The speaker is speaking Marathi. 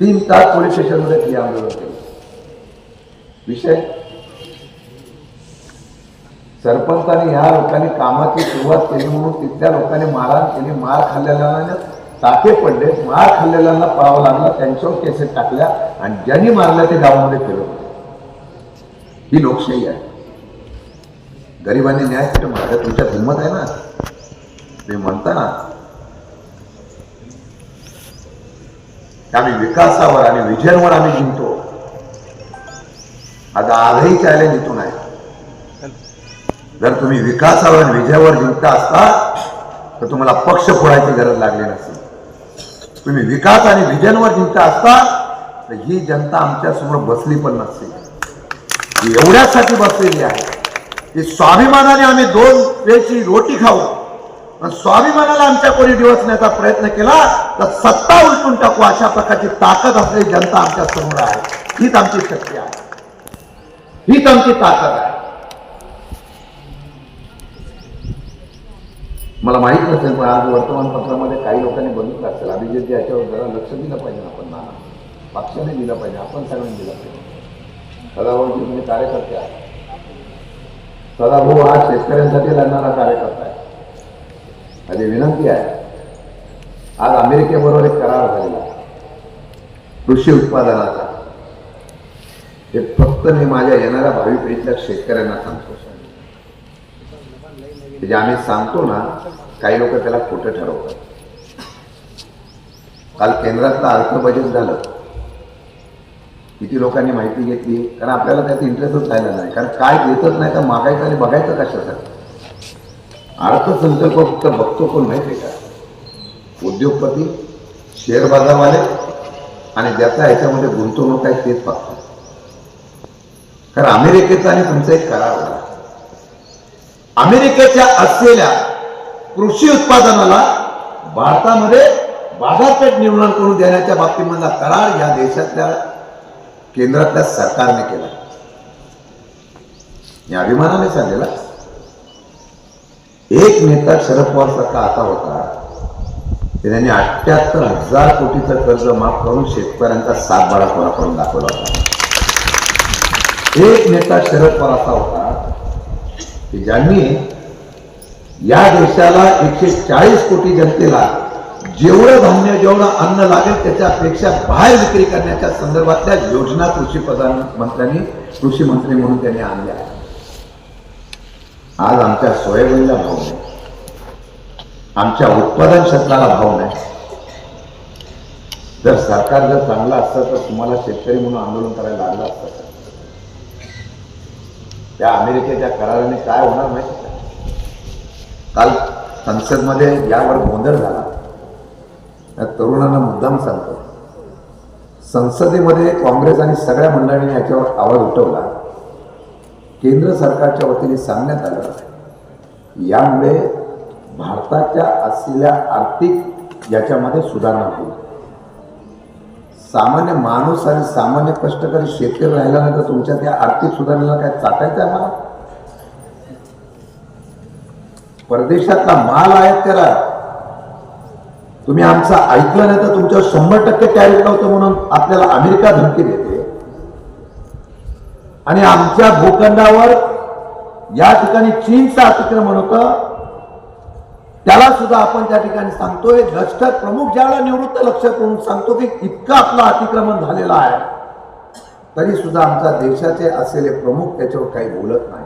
तीन तास पोलीस स्टेशनमध्ये ती आंदोलन केलं. विषय? सरपंचाने ह्या लोकांनी कामाची सुरुवात केली म्हणून तिथल्या लोकांनी मारहाण केली. मार खाल्लेल्या टाके म्हणजे पडले. मार खाल्लेल्यांना पळावं लागलं त्यांच्यावर केसेस टाकल्या आणि ज्यांनी मारल्या ते गावामध्ये केलं ही लोकशाही आहे. गरिबांनी न्याय कुठे मागं तुमच्यात हिंमत आहे ना. ते म्हणता ना. आम्ही विकासावर आणि विजयांवर आम्ही जिंकतो. आता आजही चॅलेंज इथून आहे. जर तुम्ही विकासावर आणि विजयावर जिंकता असता तर तुम्हाला पक्ष फोडायची गरज लागली नसती. तुम्ही विकास आणि विजयांवर जिंकता असता तर ही जनता आमच्यासमोर बसली पण नसते. ही एवढ्यासाठी बसलेली आहे की स्वाभिमानाने आम्ही दोन वेळची रोटी खाऊ. पण स्वाभिमानाला आमच्या कोणी दिवसण्याचा प्रयत्न केला तर सत्ता उलटून टाकू अशा प्रकारची ताकद असलेली जनता आमच्यासमोर आहे. हीच आमची शक्ती आहे. हीच आमची ताकद आहे. मला माहीत नसेल पण आज वर्तमानपत्रामध्ये काही लोकांनी बघितलं असेल. अभिजित याच्यावर जरा लक्ष दिलं पाहिजे आपण ना. पक्षाने दिलं पाहिजे आपण सगळ्यांनी दिलं पाहिजे. सदाभाऊ तुम्ही कार्यकर्ते आहे सदाभाऊ हा शेतकऱ्यांसाठी लढणारा कार्यकर्ता आहे. माझी विनंती आहे आज अमेरिकेबरोबर एक करार झालेला कृषी उत्पादनाचा हे फक्त मी माझ्या येणाऱ्या भावी पिढीतल्या शेतकऱ्यांना सांगतो जे आम्ही सांगतो ना काही लोक त्याला खोटं ठरवतात काल केंद्रातलं अर्थ बजेट झालं किती लोकांनी माहिती घेतली कारण आपल्याला त्यात इंटरेस्टच राहिला नाही कारण काय घेतच नाही तर मागायचं आणि बघायचं कशासाठी अर्थसंकल्प फक्त बघतो कोण माहिती आहे का? उद्योगपती शेअर बाजारवाले आणि ज्याचा ह्याच्यामध्ये गुंतवणूक आहे तेच बघतात कारण अमेरिकेचा आणि तुमचा एक करार झाला अमेरिकेच्या असलेल्या कृषी उत्पादनाला भारतामध्ये बाजारपेठ निर्माण करून देण्याच्या बाबतीमधला करार या देशातल्या केंद्रातल्या सरकारने केला. या अभिमानाने सांगेला एक नेता शरद पवार सारखा आता होता. त्यांनी अठ्याहत्तर हजार कोटीचं कर्ज माफ करून शेतकऱ्यांचा सातबारा कोरा करून दाखवला होता. एक नेता शरद पवार असा होता की ज्यांनी या देशाला एकशे चाळीस कोटी जनतेला जेवढं धान्य जेवढं अन्न लागेल त्याच्यापेक्षा बाहेर विक्री करण्याच्या संदर्भातल्या योजना कृषी प्रधानमंत्र्यांनी कृषी मंत्री म्हणून त्यांनी आणल्या. आज आमच्या सोयाबीनला भाव नाही. आमच्या उत्पादन क्षेत्राला भाव नाही. जर सरकार जर चांगलं असतं तर तुम्हाला शेतकरी म्हणून आंदोलन करायला लागलं असतं. त्या अमेरिकेच्या कराराने काय होणार माहिती का? काल संसदमध्ये यावर गोंधळ झाला. त्या तरुणांना मुद्दाम सांगतो. संसदेमध्ये काँग्रेस आणि सगळ्या मंडळींनी याच्यावर आवाज उठवला. केंद्र सरकारच्या वतीने सांगण्यात आलं यामुळे भारताच्या असलेल्या आर्थिक याच्यामध्ये सुधारणा होईल. सामान्य माणूस आणि सामान्य कष्टकरी शेतकरी राहिला नाही तर तुमच्या त्या आर्थिक सुधारणेला काय चाटायचं आहे मला? परदेशातला माल आयात करा तुम्ही आमचं ऐकलं नाही तर तुमच्यावर शंभर टक्के टॅरिफ लावतो म्हणून आपल्याला अमेरिका धमकी देते. आणि आमच्या भूखंडावर या ठिकाणी चीनचं अतिक्रमण होतं त्याला सुद्धा आपण त्या ठिकाणी सांगतोय. लष्कर प्रमुख ज्याला निवृत्त लक्ष करून सांगतो की इतकं आपलं अतिक्रमण झालेलं आहे तरी सुद्धा आमच्या देशाचे असलेले प्रमुख त्याच्यावर काही बोलत नाही.